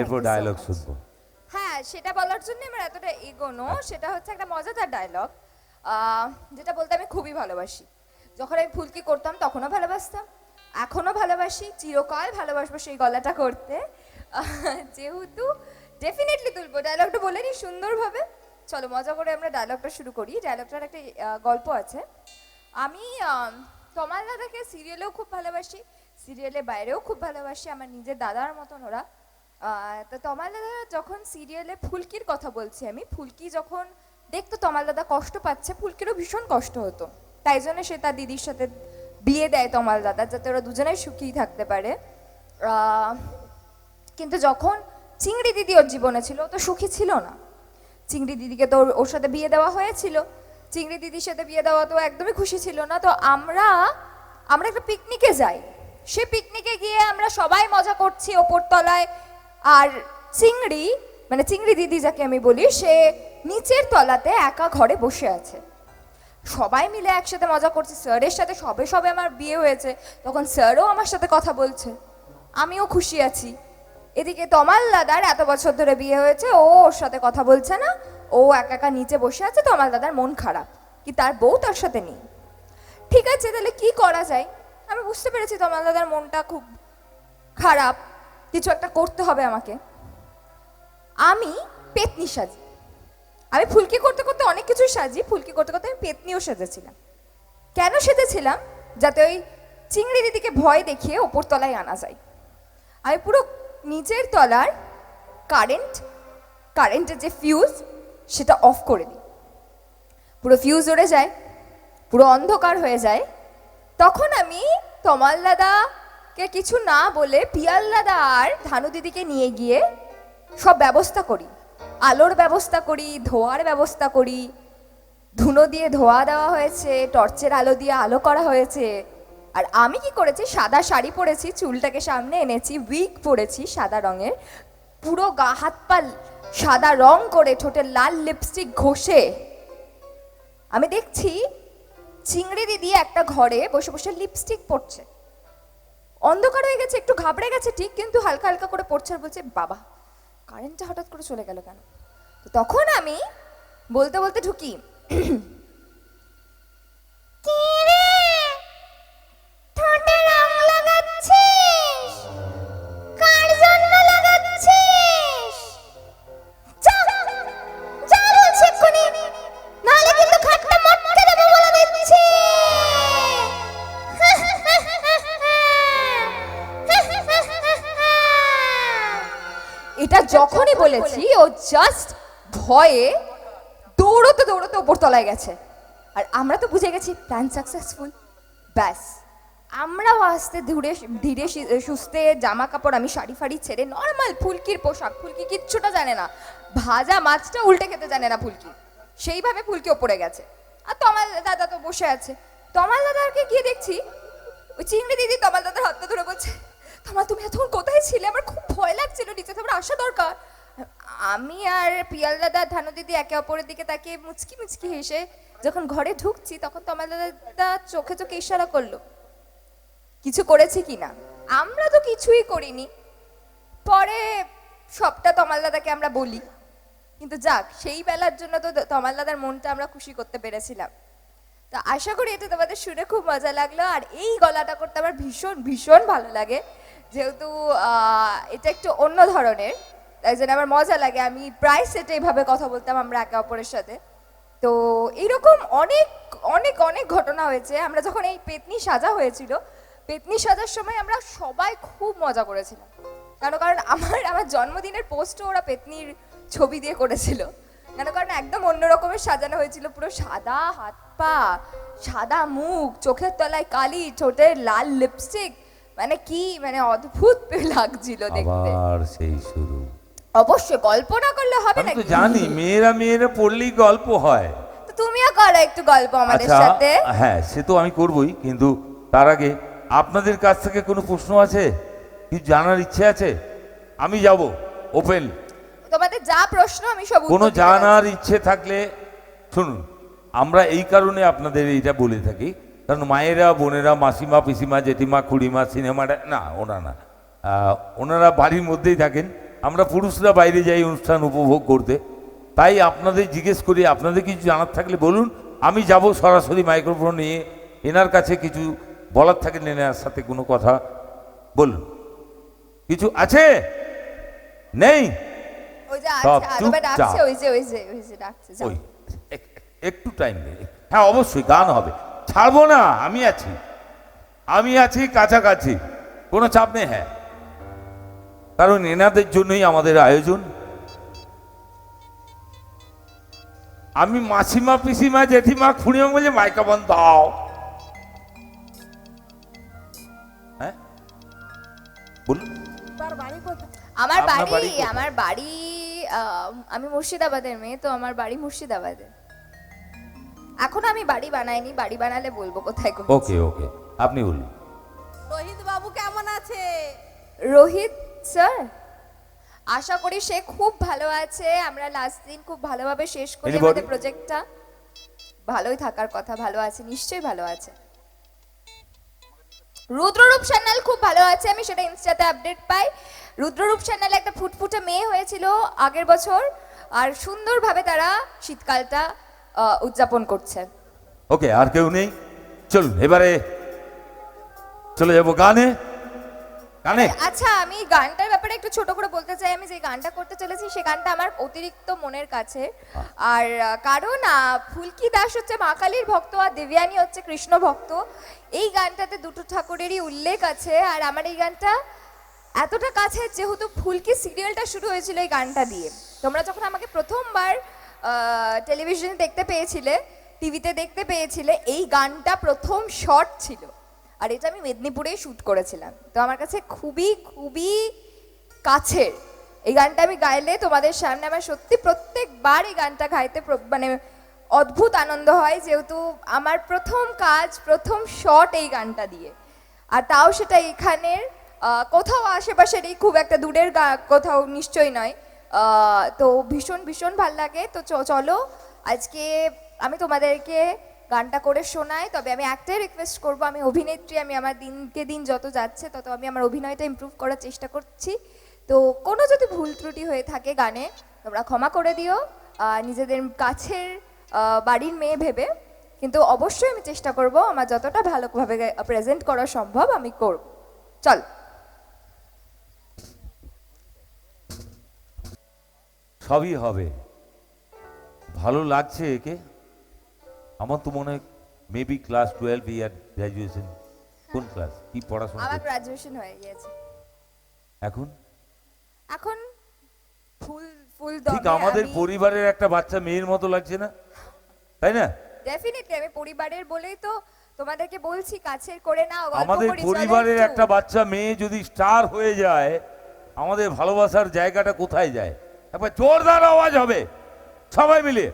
এরপর ডায়লগ শুনব। হ্যাঁ সেটা বলার জন্য আমার এতটা এগোনো সেটা হচ্ছে একটা মজাদার ডায়লগ যেটা বলতে আমি খুবই ভালোবাসি। যখন আমি ফুলকি করতাম তখনও ভালোবাসতাম এখনও ভালোবাসি চিরকাল ভালোবাসবো সেই গলাটা করতে। যেহেতু ডেফিনেটলি তুলবো ডায়লগটা বলে নি সুন্দরভাবে। চলো মজা করে আমরা ডায়লগটা শুরু করি। ডায়লগটার একটা গল্প আছে। আমি তমাল দাদাকে সিরিয়ালেও খুব ভালোবাসি সিরিয়ালের বাইরেও খুব ভালোবাসি আমার নিজের দাদার মতন ওরা। তো তমাল দাদা যখন সিরিয়ালে ফুলকির কথা বলছি আমি, ফুলকি যখন দেখতো তমাল দাদা কষ্ট পাচ্ছে, ফুলকিরও ভীষণ কষ্ট হতো। তাই জন্য সে তার দিদির সাথে বিয়ে দেয় তমাল দাদা, যাতে ওরা দুজনেই সুখী থাকতে পারে। কিন্তু যখন চিংড়ি দিদি ওর জীবনে ছিল তো সুখী ছিল না। চিংড়ি দিদিকে তো ওর- সাথে বিয়ে দেওয়া হয়েছিল। চিংড়ি দিদির সাথে বিয়ে দেওয়া তো একদমই খুশি ছিল না। তো আমরা আমরা একটা পিকনিকে যাই। সে পিকনিকে গিয়ে আমরা সবাই মজা করছি ওপর তলায় আর চিংড়ি মানে চিংড়ি দিদি যাকে আমি বলি, সে নিচের তলাতে একা ঘরে বসে আছে। সবাই মিলে একসাথে মজা করছে। স্যারের সাথে সবে সবে আমার বিয়ে হয়েছে। তখন স্যারও আমার সাথে কথা বলছে। আমিও খুশি আছি। এদিকে তমাল দাদার এত বছর ধরে বিয়ে হয়েছে। ও ওর সাথে কথা বলছে না। ও একা একা নিচে বসে আছে। তমাল দাদার মন খারাপ। কি তার বউ তার সাথে নেই। ঠিক আছে, তাহলে কি করা যায়? আমি বুঝতে পেরেছি তমাল দাদার মনটা খুব খারাপ। কিছু একটা করতে হবে আমাকে। আমি পেতনি সাজি। আমি ফুলকি করতে করতে অনেক কিছুই সাজি, ফুলকি করতে করতে আমি পেতনিও সেজেছিলাম। কেন সেজেছিলাম? যাতে ওই চিংড়ি দিদিকে ভয় দেখিয়ে ওপর তলায় আনা যায়। আমি পুরো নিচের তলার কারেন্ট কারেন্টের যে ফিউজ সেটা অফ করে দিই। পুরো ফিউজ উড়ে যায়, পুরো অন্ধকার হয়ে যায়। তখন আমি তমাল দাদাকে কিছু না বলে পিয়াল দাদা আর ধানু দিদিকে নিয়ে গিয়ে সব ব্যবস্থা করি। আলোর ব্যবস্থা করি, ধোয়ার ব্যবস্থা করি। ধুনো দিয়ে ধোয়া দেওয়া হয়েছে, টর্চের আলো দিয়ে আলো করা হয়েছে। আর আমি কি করেছি? সাদা শাড়ি পরেছি, চুলটাকে সামনে এনেছি, উইক পরেছি সাদা রঙের। পুরো গা হাত পা সাদা রং করে ঠোঁটে লাল লিপস্টিক ঘষে আমি দেখছি চিংড়ি দিদি একটা ঘরে বসে বসে লিপস্টিক পড়ছে অন্ধকার হয়ে গেছে, একটু ঘাবড়ে গেছে, ঠিক, কিন্তু হালকা হালকা করে পড়ছে আর বলছে, বাবা কারেন্টটা হঠাৎ করে চলে গেল কেন? তো তখন আমি বলতে বলতে ঢুকি। যখনই বলেছি, ও জাস্ট ভয়ে দৌড়তে দৌড়তে ওপর তলায় গেছে। আর আমরা তো বুঝে গেছি প্ল্যান সাকসেসফুল ব্যাস। আমরাও আসতে ধীরে ধীরে সুস্থে জামা কাপড় আমি শাড়ি ফাড়ি ছেড়ে নর্মাল ফুলকির পোশাক, ফুলকি কিচ্ছুটা জানে না। ভাজা মাছটা উল্টে খেতে জানে না ফুলকি। সেইভাবে ফুলকি ওপরে গেছে। আর তমাল দাদা তো বসে আছে। তমাল দাদাকে গিয়ে দেখছি, ওই চিংড়ি দিদি তমাল দাদার হাতটা ধরে বলছে তোমার তুমি এতক্ষণ কোথায় ছিলে? আমার খুব লাগছিল, নিচে তোমার আসা দরকার। আমি আর পিয়াল দাদা, ধানু দিদি একে অপরের দিকে তাকিয়ে মুচকি মুচকি হেসে যখন ঘরে ঢুকছি, তখন তমাল দাদা চোখে চোখে ইশারা করল, কিছু করেছি কি না? আমরা তো কিছুই করিনি। পরে সবটা তমাল দাদাকে আমরা বলি। কিন্তু যাক, সেই বেলার জন্য তো তমাল দাদার মনটা আমরা খুশি করতে পেরেছিলাম। তো আশা করি এটা তোমাদের শুনে খুব মজা লাগল। আর এই গলাটা করতে আমার ভীষণ ভীষণ ভালো লাগে। যেহেতু এটা একটু অন্য ধরনের, তাই জন্য আমার মজা লাগে। আমি প্রায় সেটা এইভাবে কথা বলতাম আমরা একে অপরের সাথে। তো এইরকম অনেক অনেক অনেক ঘটনা হয়েছে। আমরা যখন এই পেতনি সাজা হয়েছিল, পেতনি সাজার সময় আমরা সবাই খুব মজা করেছিলাম। কেন? কারণ আমার আমার জন্মদিনের পোস্টও ওরা পেতনির ছবি দিয়ে করেছিল। কেন? কারণ একদম অন্য রকমের সাজানো হয়েছিল। পুরো সাদা হাত পা, সাদা মুখ, চোখের তলায় কালি, ঠোঁটের লাল লিপস্টিক মানে কি মানে অদ্ভুত লাগছিল দেখতে। আবার সেই শুরু। অবশ্যই গল্প না করলে হবে না জানি মেয়েরা মেয়েরা পড়লেই গল্প হয়। তো তুমিও করো একটু গল্প আমাদের আচ্ছা সাথে। হ্যাঁ সে তো আমি করবই কিন্তু তার আগে আপনাদের কাছ থেকে কোনো প্রশ্ন আছে? কিছু জানার ইচ্ছে আছে? আমি যাব ওপেন। তোমাদের যা প্রশ্ন আমি সব কোনো জানার ইচ্ছে থাকলে শুনুন আমরা এই কারণে আপনাদের এইটা বলে থাকি। কারণ মায়েরা বোনেরা মাসিমা পিসিমা জেঠিমা খুড়িমা সিনেমাটা না ওনা না। ওনারা বাড়ির মধ্যেই থাকেন। আমরা পুরুষরা বাইরে যাই অনুষ্ঠান উপভোগ করতে। তাই আপনাদের জিজ্ঞেস করি আপনাদের কিছু জানার থাকলে বলুন। আমি যাব সরাসরি মাইক্রোফোন নিয়ে। এনার কাছে কিছু বলার থাকলে এনার সাথে কোনো কথা বলুন। কিছু আছে? নেই? একটু টাইম নেই হ্যাঁ অবশ্যই গান হবে। ছাড়বো না আমি আছি। আমি আছি কাছাকাছি। কোনো চাপ নেই হ্যাঁ। কারণ এনাদের জন্যই আমাদের আয়োজন। আমি মাসিমা পিসিমা জেঠিমা খুঁড়িমা বলে মাইকাবন দাও। হ্যাঁ? বলুন। আমার বাড়ি বাড়ি আমার বাড়ি আমি মুর্শিদাবাদের মেয়ে তো আমার বাড়ি মুর্শিদাবাদে। এখন আমি বাড়ি বানাইনি বাড়ি বানালে বলব কোথায় করেছি। ওকে ওকে আপনি বলুন। রোহিত বাবু কেমন আছে? রোহিত স্যার? আশা করি সে খুব ভালো আছে। আমরা লাস্ট দিন খুব ভালোভাবে শেষ করি Anybody? আমাদের প্রজেক্টটা ভালোই থাকার কথা ভালো আছে নিশ্চয়ই ভালো আছে। রুদ্ররূপ সান্যাল খুব ভালো আছে আমি সেটা ইনস্টাতে আপডেট পাই। রুদ্ররূপ সান্যাল একটা ফুটফুটে মেয়ে হয়েছিল আগের বছর আর সুন্দরভাবে তারা শীতকালটা উদযাপন করছে। ওকে আর কেউ নেই? চলুন এবারে চলে যাব গানে। গানে? আচ্ছা আমি গানটার ব্যাপারে একটু ছোট করে বলতে চাই। আমি যে গানটা করতে চলেছি সে গানটা আমার অতিরিক্ত মনের কাছে। আর কারণ ফুলকি দাস হচ্ছে মা কালীর ভক্ত আর দেবযানী হচ্ছে কৃষ্ণ ভক্ত। এই গানটাতে দুটো ঠাকুরেরই উল্লেখ আছে। আর আমার এই গানটা এতটা কাছে যেহেতু ফুলকি সিরিয়ালটা শুরু হয়েছিল এই গানটা দিয়ে। তোমরা যখন আমাকে প্রথমবার টেলিভিশনে দেখতে পেয়েছিলে টিভিতে দেখতে পেয়েছিলে, এই গানটা প্রথম শর্ট ছিল। আর এটা আমি মেদিনীপুরেই শ্যুট করেছিলাম। তো আমার কাছে খুবই খুবই কাছের। এই গানটা আমি গাইলে তোমাদের সামনে আমার সত্যি প্রত্যেকবার এই গানটা গাইতে মানে অদ্ভুত আনন্দ হয়, যেহেতু আমার প্রথম কাজ, প্রথম শট এই গানটা দিয়ে। আর তাও সেটা এখানের কোথাও আশেপাশেরই খুব একটা দূরের গা- কোথাও নিশ্চয়ই নয়। তো ভীষণ ভীষণ ভালো লাগে। তো চলো, আজকে আমি তোমাদেরকে গানটা করে শোনাই, তবে আমি একটাই রিকোয়েস্ট করব, আমি অভিনেত্রী, আমি আমার দিনকে দিন যত যাচ্ছে, তত আমি আমার অভিনয়টা ইমপ্রুভ করার চেষ্টা করছি। তো কোনো যদি ভুল ত্রুটি হয়ে থাকে গানে, তোমরা ক্ষমা করে দিও নিজেদের কাছের বাড়ির মেয়ে ভেবে। কিন্তু অবশ্যই আমি চেষ্টা করব, আমার যতটা ভালোভাবে প্রেজেন্ট করা সম্ভব আমি করব। চল। সবই হবে। ভালো লাগছে একে? আমার তো মনে হয় maybe class twelve year graduation কোন ক্লাস কি পড়াশোনা আমার করছে? গ্রাজুয়েশন হয়ে গিয়েছে। এখন? এখন ফুল ফুল ঠিক আমাদের পরিবারের একটা বাচ্চা মেয়ের মতো লাগছে না? তাই না? ডেফিনেটলি আমি পরিবারের বলেই তো তোমাদেরকে বলছি কাছের করে নাও আমাদের পরিবারের একটা। বাচ্চা মেয়ে যদি স্টার হয়ে যায় আমাদের ভালোবাসার জায়গাটা কোথায় যায়? একবার জোরদার আওয়াজ হবে। সবাই মিলে।